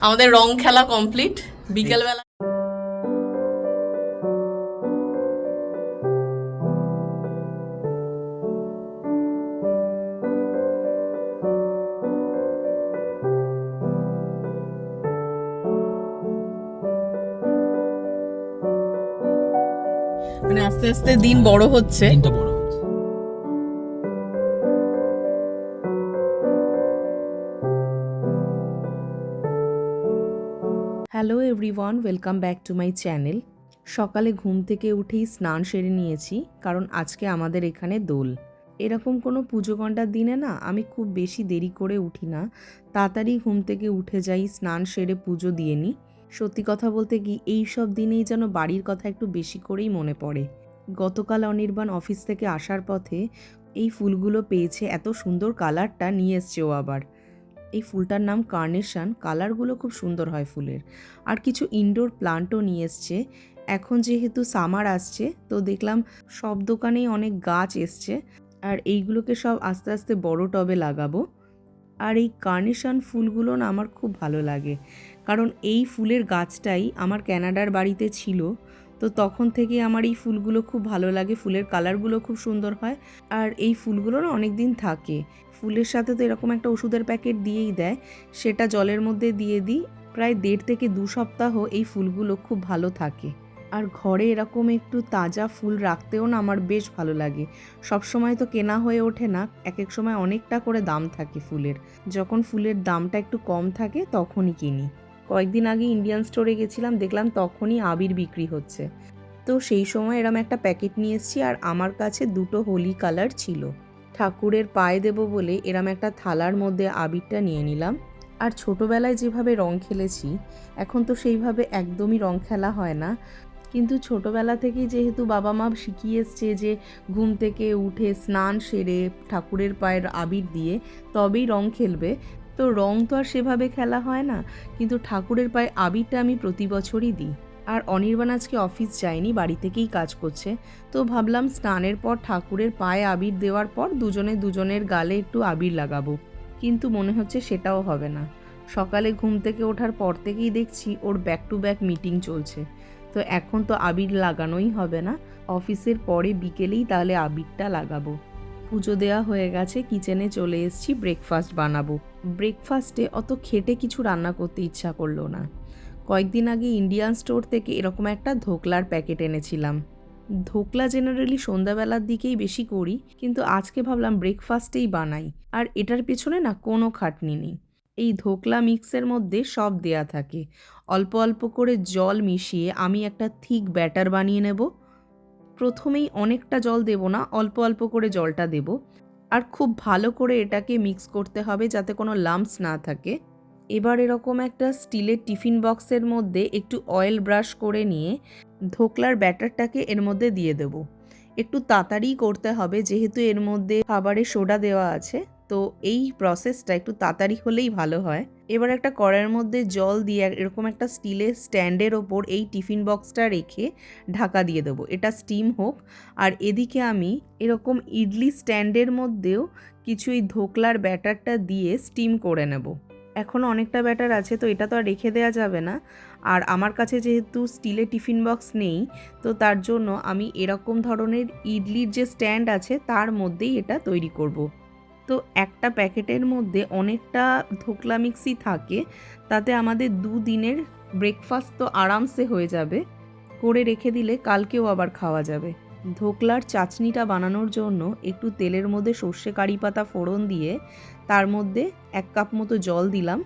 আমাদের রং খেলা কমপ্লিট বিকেলবেলা। মানে আস্তে আস্তে দিন বড় হচ্ছে। দিনটা বড় hello everyone welcome back to my channel সকালে ঘুম থেকে উঠেই স্নান সেরে নিয়েছি, কারণ আজকে আমাদের এখানে দোল। এরকম কোনো পুজো ঘণ্টার দিনে না, আমি খুব বেশি দেরি করে উঠি না। তাড়াতাড়ি ঘুম থেকে উঠে যাই, স্নান সেরে পুজো দিয়ে নিই। সত্যি কথা বলতে কি, এই সব দিনেই যেন বাড়ির কথা একটু বেশি করেই মনে পড়ে। গতকাল অনির্বাণ অফিস থেকে আসার পথে এই ফুলগুলো পেয়েছে, এত সুন্দর কালারটা নিয়ে এসছে ও আবার। এই ফুলটার নাম কার্নেশন, কালারগুলো খুব সুন্দর হয় ফুলের। আর কিছু ইনডোর প্লান্টও নিয়ে এসছে। এখন যেহেতু সামার আসছে, তো দেখলাম সব দোকানেই অনেক গাছ এসছে। আর এইগুলোকে সব আস্তে আস্তে বড় টবে লাগাবো। আর এই কার্নেশন ফুলগুলো না আমার খুব ভালো লাগে। কারণ এই ফুলের গাছটাই আমার ক্যানাডার বাড়িতে ছিল। তো তখন থেকে আমার এই ফুলগুলো খুব ভালো লাগে। ফুলের কালারগুলো খুব সুন্দর হয়। আর এই ফুলগুলো না অনেক দিন থাকে। ফুলের সাথে তো এরকম একটা ওষুধের প্যাকেট দিয়েই দেয়, সেটা জলের মধ্যে দিয়ে দিই। প্রায় দেড় থেকে দু সপ্তাহ এই ফুলগুলো খুব ভালো থাকে। আর ঘরে এরকম একটু তাজা ফুল রাখতেও না আমার বেশ ভালো লাগে। সব সময় তো কেনা হয়ে ওঠে না এক এক সময় অনেকটা করে দাম থাকে ফুলের। যখন ফুলের দামটা একটু কম থাকে তখনই কিনি। কয়েকদিন আগে ইন্ডিয়ান স্টোরে গেছিলাম, দেখলাম তখনই আবির বিক্রি হচ্ছে। তো সেই সময় এরম একটা প্যাকেট নিয়ে এসেছি আর আমার কাছে দুটো হোলি কালার ছিল। ঠাকুরের পায়ে দেব বলে এরম একটা থালার মধ্যে আবিরটা নিয়ে নিলাম। আর ছোটোবেলায় যেভাবে রং খেলেছি, এখন তো সেইভাবে একদমই রং খেলা হয় না। কিন্তু ছোটোবেলা থেকেই যেহেতু বাবা মা শিখিয়ে এসছে যে ঘুম থেকে উঠে স্নান সেরে ঠাকুরের পায়ের আবির দিয়ে তবেই রং খেলবে, তো রং তো আর সেভাবে খেলা হয় না। কিন্তু ঠাকুরের পায়ে আবিরটা আমি প্রতি বছরই দিই। আর অনির্বাণ আজকে অফিস যায়নি, বাড়ি থেকেই কাজ করছে। তো ভাবলাম স্নানের পর ঠাকুরের পায়ে আবির দেওয়ার পর দুজনে দুজনের গালে একটু আবির লাগাবো। কিন্তু মনে হচ্ছে সেটাও হবে না। সকালে ঘুম থেকে ওঠার পর থেকেই দেখছি ওর ব্যাক টু ব্যাক মিটিং চলছে। তো এখন তো আবির লাগানোই হবে না। অফিসের পরে বিকেলেই তাহলে আবিরটা লাগাবো। পুজো দেওয়া হয়ে গেছে, কিচেনে চলে এসেছি ব্রেকফাস্ট বানাবো। ব্রেকফাস্টে অত খেটে কিছু রান্না করতে ইচ্ছা করল না। কয়েকদিন আগে ইন্ডিয়ান স্টোর থেকে এরকম একটা ধোকলার প্যাকেট এনেছিলাম। ধোকলা জেনারেলি সন্ধ্যাবেলার দিকেই বেশি করি, কিন্তু আজকে ভাবলাম ব্রেকফাস্টেই বানাই। আর এটার পেছনে না কোনো খাটনি নেই। এই ধোকলা মিক্সের মধ্যে সব দেয়া থাকে। অল্প অল্প করে জল মিশিয়ে আমি একটা থিক ব্যাটার বানিয়ে নেব। প্রথমেই অনেকটা জল দেব না, অল্প অল্প করে জলটা দেব। আর খুব ভালো করে এটাকে মিক্স করতে হবে যাতে কোনো লাম্পস না থাকে। এবার এরকম একটা স্টিলের টিফিন বক্সের মধ্যে একটু অয়েল ব্রাশ করে নিয়ে ধোকলার ব্যাটারটাকে এর মধ্যে দিয়ে দেব। একটু তাড়াতাড়ি করতে হবে, যেহেতু এর মধ্যে খাবারে সোডা দেওয়া আছে, তো এই প্রসেসটা একটু তাড়াতাড়ি হলেই ভালো হয়। এবার একটা কড়াইয়ের মধ্যে জল দিয়ে এরকম একটা স্টিলের স্ট্যান্ডের ওপর এই টিফিন বক্সটা রেখে ঢাকা দিয়ে দেবো। এটা স্টিম হোক, আর এদিকে আমি এরকম ইডলি স্ট্যান্ডের মধ্যেও কিছু এই ধোকলার ব্যাটারটা দিয়ে স্টিম করে নেব। এখনও অনেকটা ব্যাটার আছে, তো এটা তো আর রেখে দেওয়া যাবে না। আর আমার কাছে যেহেতু স্টিলের টিফিন বক্স নেই, তো তার জন্য আমি এরকম ধরনের ইডলির যে স্ট্যান্ড আছে, তার মধ্যেই এটা তৈরি করব। তো একটা প্যাকেটের মধ্যে অনেকটা ধোকলা মিক্সি থাকে, তাতে আমাদের দুদিনের ব্রেকফাস্ট তো আরামসে হয়ে যাবে। করে রেখে দিলে কালকেও আবার খাওয়া যাবে। ধোকলার চাচনিটা বানানোর জন্য একটু তেলের মধ্যে সর্ষে কারি পাতা ফোড়ন দিয়ে তার মধ্যে এক কাপ মতো জল দিলাম,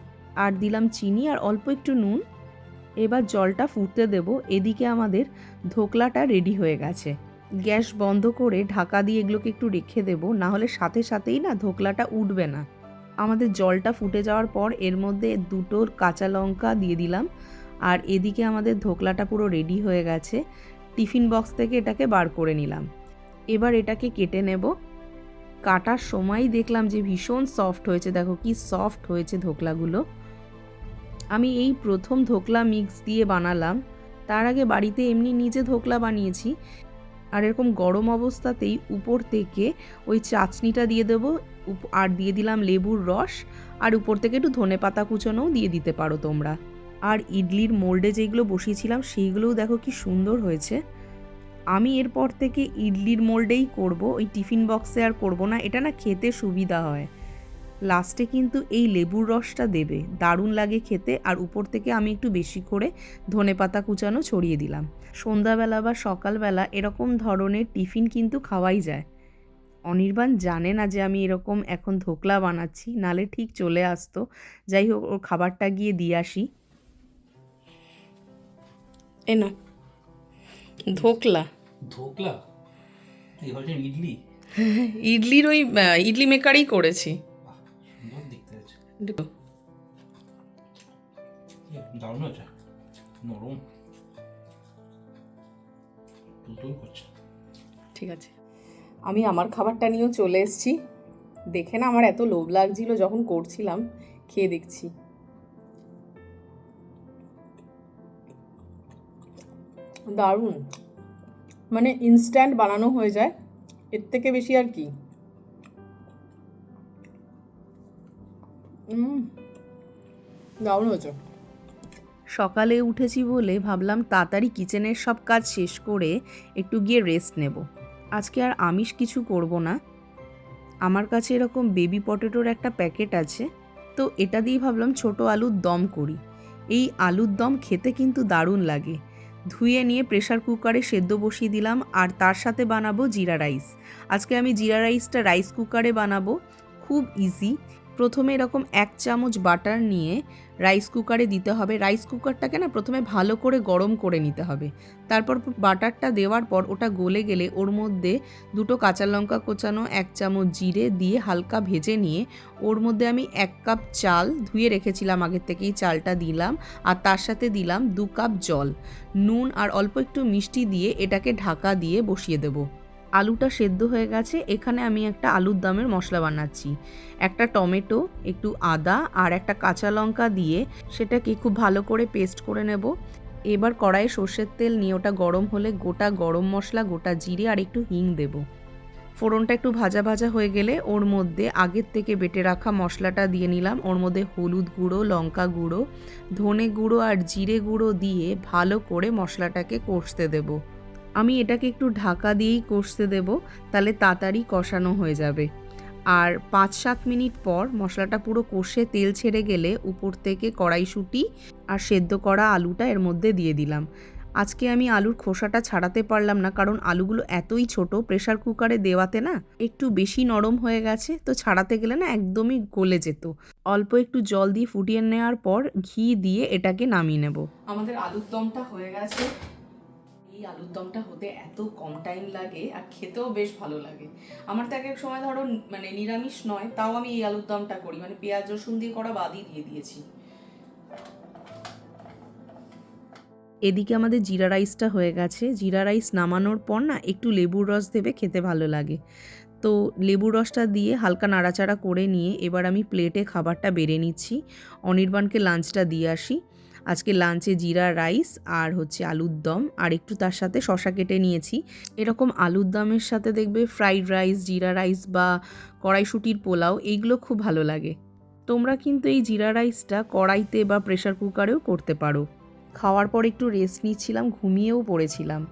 আর দিলাম চিনি আর অল্প একটু নুন। এবার জলটা ফুটতে দেব, এদিকে আমাদের ধোকলাটা রেডি হয়ে গেছে। গ্যাস বন্ধ করে ঢাকা দিয়ে এগুলোকে একটু রেখে দেব না হলে সাথে সাথেই না ধোকলাটা উঠবে না। আমাদের জলটা ফুটে যাওয়ার পর এর মধ্যে দুটোর কাঁচা লঙ্কা দিয়ে দিলাম, আর এদিকে আমাদের ধোকলাটা পুরো রেডি হয়ে গেছে। টিফিন বক্স থেকে এটাকে বার করে নিলাম। এবার এটাকে কেটে নেব কাটার সময়ই দেখলাম যে ভীষণ সফট হয়েছে। দেখো কি সফট হয়েছে ধোকলাগুলো। আমি এই প্রথম ধোকলা মিক্স দিয়ে বানালাম। তার আগে বাড়িতে এমনি নিজে ধোকলা বানিয়েছি। আর এরকম গরম অবস্থাতেই উপর থেকে ওই চাচনিটা দিয়ে দেবো। আর দিয়ে দিলাম লেবুর রস। আর উপর থেকে একটু ধনে পাতা কুচোনোও দিয়ে দিতে পারো তোমরা। আর ইডলির মোল্ডে যেগুলো বসিয়েছিলাম, সেইগুলোও দেখো কি সুন্দর হয়েছে। আমি এরপর থেকে ইডলির মোল্ডেই করব, ওই টিফিন বক্সে আর করব না, এটা না খেতে সুবিধা হয়। লাস্টে কিন্তু এই লেবুর রসটা দেবে, দারুণ লাগে খেতে, আর উপর থেকে আমি একটু বেশি করে ধনে পাতা কুচানো ছড়িয়ে দিলাম। সন্ধ্যাবেলা বা সকালবেলা এরকম ধরনের টিফিন কিন্তু খাওয়াই যায়। অনির্বাণ জানে না যে আমি এরকম এখন ধোকলা বানাচ্ছি, নালে ঠিক চলে আসতো। যাই হোক, ওর খাবারটা গিয়ে দিয়ে আসি। এ না, ধোকলা। ধোকলা? এই ভাবছেন ইডলি? ইডলির ওই ইডলি মেকারই করেছি। আছে দারুণ হয়েছে। নরম। করছে। ঠিক আছে। আমি আমার খাবারটা নিয়েও চলে এসেছি। দেখে না আমার এত লোভ লাগছিল যখন করছিলাম। খেয়ে দেখছি। দারুণ। মানে ইনস্ট্যান্ট বানানো হয়ে যায়, এর থেকে বেশি আর কি। দারুণ হয়েছে। সকালে উঠেছি বলে ভাবলাম তাড়াতাড়ি কিচেনের সব কাজ শেষ করে একটু গিয়ে রেস্ট নেব। আজকে আর আমিষ কিছু করব না। আমার কাছে এরকম বেবি পটেটোর একটা প্যাকেট আছে, তো এটা দিয়ে ভাবলাম ছোট আলুর দম করি। এই আলুর দম খেতে কিন্তু দারুণ লাগে। ধুয়ে নিয়ে প্রেশার কুকারে সেদ্ধ বসিয়ে দিলাম, আর তার সাথে বানাবো জিরা রাইস আজকে আমি জিরা রাইসটা রাইস কুকারে বানাবো, খুব ইজি প্রথমে এরকম এক চামচ বাটার নিয়ে রাইস কুকারে দিতে হবে। রাইস কুকারটাকে না প্রথমে ভালো করে গরম করে নিতে হবে। তারপর বাটারটা দেওয়ার পর ওটা গলে গেলে ওর মধ্যে দুটো কাঁচা লঙ্কা কোচানো, এক চামচ জিরে দিয়ে হালকা ভেজে নিয়ে ওর মধ্যে আমি এক কাপ চাল ধুয়ে রেখেছিলাম আগের থেকেই, চালটা দিলাম আর তার সাথে দিলাম দু কাপ জল। নুন আর অল্প একটু মিষ্টি দিয়ে এটাকে ঢাকা দিয়ে বসিয়ে দেবো। আলুটা সেদ্ধ হয়ে গেছে, এখানে আমি একটা আলুর দমের মশলা বানাচ্ছি। একটা টমেটো, একটু আদা আর একটা কাঁচা লঙ্কা দিয়ে সেটাকে খুব ভালো করে পেস্ট করে নেব। এবার কড়াইয়ে সর্ষের তেল নিয়ে ওটা গরম হলে গোটা গরম মশলা, গোটা জিরে আর একটু হিং দেব। ফোড়নটা একটু ভাজা ভাজা হয়ে গেলে ওর মধ্যে আগের থেকে বেটে রাখা মশলাটা দিয়ে নিলাম। ওর মধ্যে হলুদ গুঁড়ো, লঙ্কা গুঁড়ো, ধনে গুঁড়ো আর জিরে গুঁড়ো দিয়ে ভালো করে মশলাটাকে কষতে দেব। আমি এটাকে একটু ঢাকা দিয়েই কষতে দেব, তাহলে তাড়াতাড়ি কষানো হয়ে যাবে। আর পাঁচ সাত মিনিট পর মশলাটা পুরো কষে তেল ছেড়ে গেলে উপর থেকে কড়াইশুঁটি আর সেদ্ধ করা আলুটা এর মধ্যে দিয়ে দিলাম। আজকে আমি আলুর খোসাটা ছাড়াতে পারলাম না, কারণ আলুগুলো এতই ছোট, প্রেসার কুকারে দেওয়াতে না একটু বেশি নরম হয়ে গেছে, তো ছাড়াতে গেলে না একদমই গলে যেত। অল্প একটু জল দিয়ে ফুটিয়ে নেওয়ার পর ঘি দিয়ে এটাকে নামিয়ে নেব। আমাদের আলুর দমটা হয়ে গেছে। এই আলুর দমটা হতে এত কম টাইম লাগে আর খেতেও বেশ ভালো লাগে। আমার তো এক এক সময় ধরো মানে নিরামিষ নয়, তাও আমি এই আলুর দমটা করি। মানে পেঁয়াজ, রসুন দিয়ে করা বাদই দিয়ে দিয়েছি। এদিকে আমাদের জিরা রাইসটা হয়ে গেছে। জিরা রাইস নামানোর পর না একটু লেবুর রস দেবে, খেতে ভালো লাগে। তো লেবুর রসটা দিয়ে হালকা নাড়াচাড়া করে নিয়ে এবার আমি প্লেটে খাবারটা বেড়ে নিচ্ছি। অনির্বাণকে লাঞ্চটা দিয়ে আসি। আজকে লাঞ্চে জিরা রাইস আর হচ্ছে আলুর দম, আর একটু তার সাথে শশা কেটে নিয়েছি। এরকম আলুর দমের সাথে দেখবে ফ্রাইড রাইস জিরা রাইস বা কড়াইশুটির পোলাও, এইগুলো খুব ভালো লাগে। তোমরা কিন্তু এই জিরা রাইসটা কড়াইতে বা প্রেশার কুকারেও করতে পারো। খাওয়ার পর একটু রেস্ট নিচ্ছিলাম, ঘুমিয়েও পড়েছিলাম।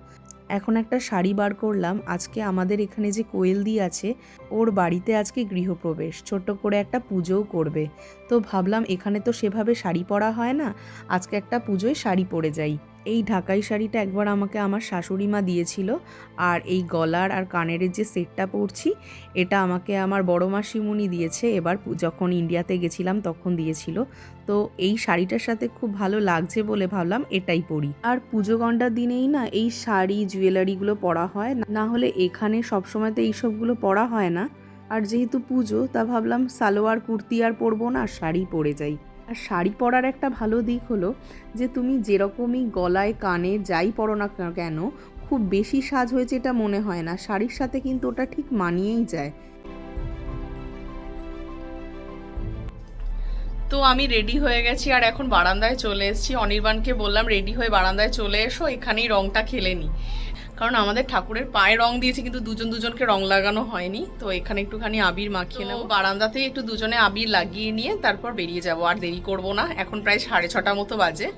এখন একটা শাড়ি বার করলাম। আজকে আমাদের এখানে যে কোয়েলদি আছে, ওর বাড়িতে আজকে গৃহপ্রবেশ। ছোট্ট করে একটা পুজোও করবে। তো ভাবলাম এখানে তো সেভাবে শাড়ি পরা হয় না। আজকে একটা পুজোয় শাড়ি পরে যাই। এই ঢাকাই শাড়িটা একবার আমাকে আমার শাশুড়ি মা দিয়েছিল আর এই গলার আর কানের যে সেটটা পরছি, এটা আমাকে আমার বড় মাসিমুনি দিয়েছে। এবার যখন ইন্ডিয়াতে গেছিলাম তখন দিয়েছিল। তো এই শাড়িটার সাথে খুব ভালো লাগছে বলে ভাবলাম এটাই পরি। আর পুজো ঘণ্টার দিনেই না এই শাড়ি জুয়েলারিগুলো পরা হয়। না হলে এখানে সবসময় তো এইসবগুলো পরা হয় না। আর যেহেতু পুজো, তা ভাবলাম সালোয়ার, কুর্তি আর পরবো না, শাড়ি পরে যাই। আর শাড়ি পরার একটা ভালো দিক হলো যে তুমি যেরকমই গলায়, কানে যাই পরো না কেন, খুব বেশি সাজ হয়েছে এটা মনে হয় না। শাড়ির সাথে কিন্তু ওটা ঠিক মানিয়েই যায়। তো আমি রেডি হয়ে গেছি আর এখন বারান্দায় চলে এসেছি। অনির্বাণকে বললাম, রেডি হয়ে বারান্দায় চলে এসো, এখানেই রংটা খেলে নি। কারণ আমাদের ঠাকুরের পায়ে রং দিয়েছে কিন্তু দুজন দুজনকে রং লাগানো হয়নি। তো এখানে একটুখানি আবির মাখিয়ে নেব। বারান্দাতেই একটু দুজনে আবির লাগিয়ে নিয়ে তারপর বেরিয়ে যাব। আর দেরি করব না। এখন প্রায় সাড়ে ছটা মতো বাজে।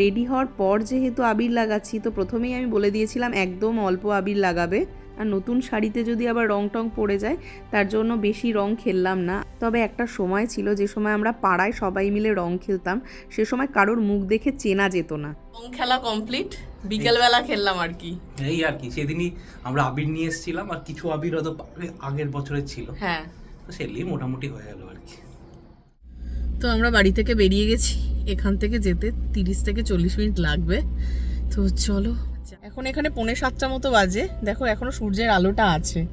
রেডি হওয়ার পর যেহেতু আবির লাগাচ্ছি তো প্রথমেই আমি বলে দিয়েছিলাম একদম অল্প আবির লাগাবে। আর নতুন শাড়িতে যদি আবার রং টং পড়ে যায় তার জন্য বেশি রং খেললাম না। তবে একটা সময় ছিল যে সময় আমরা পাড়ায় সবাই মিলে রং খেলতাম সে সময় কারোর মুখ দেখে চেনা যেত না। রং খেলা কমপ্লিট বিকেলবেলা খেললাম আর কি। এই আর কি সেদিনই আমরা আবির নিয়ে এসেছিলাম আর কিছু আবির হয়তো আগের বছরের ছিল। হ্যাঁ। তো সেগুলি মোটামুটি হয়ে গেল আর কি। তো আমরা বাড়ি থেকে বেরিয়ে গেছি। এখান থেকে যেতে তিরিশ থেকে চল্লিশ মিনিট লাগবে। তো চলো। এখন এখানে পৌনে সাতটা মতো বাজে। দেখো এখনও সূর্যের আলোটা আছে।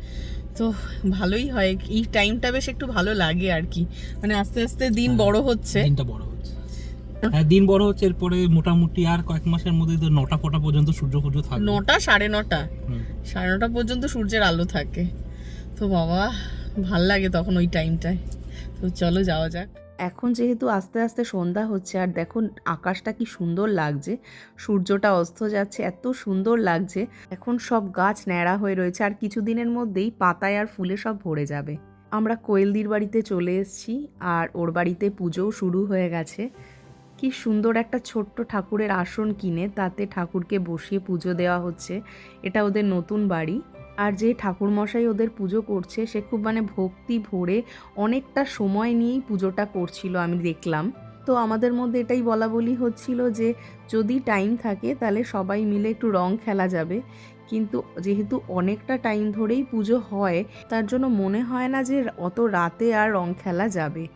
তো ভালোই হয়। এই টাইমটা বেশ একটু ভালো লাগে আর কি। মানে আস্তে আস্তে দিন হ্যাঁ, বড় হচ্ছে। দিনটা বড় হচ্ছে। হ্যাঁ দিন বড় হচ্ছে এরপরে মোটামুটি আর কয়েক মাসের মধ্যে তো নটা ফটা পর্যন্ত সূর্য সূর্য থাকবে। নটা সাড়ে নটা। সাড়ে নটা পর্যন্ত সূর্যের আলো থাকে। তো বাবা ভালো লাগে তখন ওই টাইমটায়। তো চলো যাওয়া যাক। এখন যেহেতু আস্তে আস্তে সন্ধ্যা হচ্ছে আর দেখুন আকাশটা কি সুন্দর লাগছে সূর্যটা অস্ত যাচ্ছে এত সুন্দর লাগছে। এখন সব গাছ ন্যাড়া হয়ে রয়েছে আর কিছুদিনের মধ্যেই পাতায় আর ফুলে সব ভরে যাবে। আমরা কোয়েলদির বাড়িতে চলে এসেছি আর ওর বাড়িতে পুজোও শুরু হয়ে গেছে। কি সুন্দর একটা ছোট্ট ঠাকুরের আসন কিনে তাতে ঠাকুরকে বসিয়ে পুজো দেওয়া হচ্ছে। এটা ওদের নতুন বাড়ি। আর যে ঠাকুরমশাই ওদের পুজো করছে, সে খুব মানে ভক্তি ভরে অনেকটা সময় নিয়েই পুজোটা করছিল আমি দেখলাম। তো আমাদের মধ্যে এটাই বলা বলি হচ্ছিল যে, যদি টাইম থাকে তাহলে সবাই মিলে একটু রং খেলা যাবে। কিন্তু যেহেতু অনেকটা টাইম ধরেই পুজো হয়, তার জন্য মনে হয় না যে অত রাতে আর রং খেলা যাবে।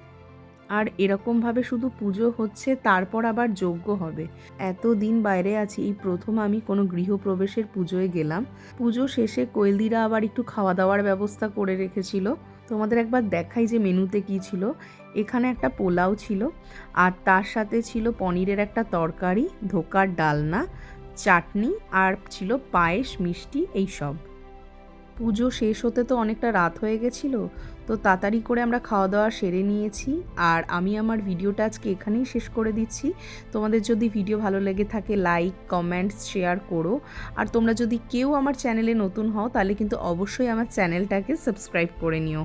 আর এরকমভাবে শুধু পুজো হচ্ছে, তারপর আবার যোগ্য হবে। এত দিন বাইরে আছি, এই প্রথম আমি কোনো গৃহপ্রবেশের পুজোয় গেলাম। পুজো শেষে কোয়েলদিরা আবার একটু খাওয়া দাওয়ার ব্যবস্থা করে রেখেছিল। তোমাদের একবার দেখাই যে মেনুতে কি ছিল। এখানে একটা পোলাও ছিল, আর তার সাথে ছিল পনিরের একটা তরকারি, ধোকার ডালনা, চাটনি, আর ছিল পায়েস, মিষ্টি, এইসব। পুজো শেষ হতে তো অনেকটা রাত হয়ে গেছিল। তো তাড়াতাড়ি করে আমরা খাওয়া দাওয়া সেরে নিয়েছি। আর আমি আমার ভিডিওটা আজকে এখানেই শেষ করে দিচ্ছি। তোমাদের যদি ভিডিও ভালো লেগে থাকে লাইক কমেন্টস শেয়ার করো। আর তোমরা যদি কেউ আমার চ্যানেলে নতুন হও, তাহলে কিন্তু অবশ্যই আমার চ্যানেলটাকে সাবস্ক্রাইব করে নিও।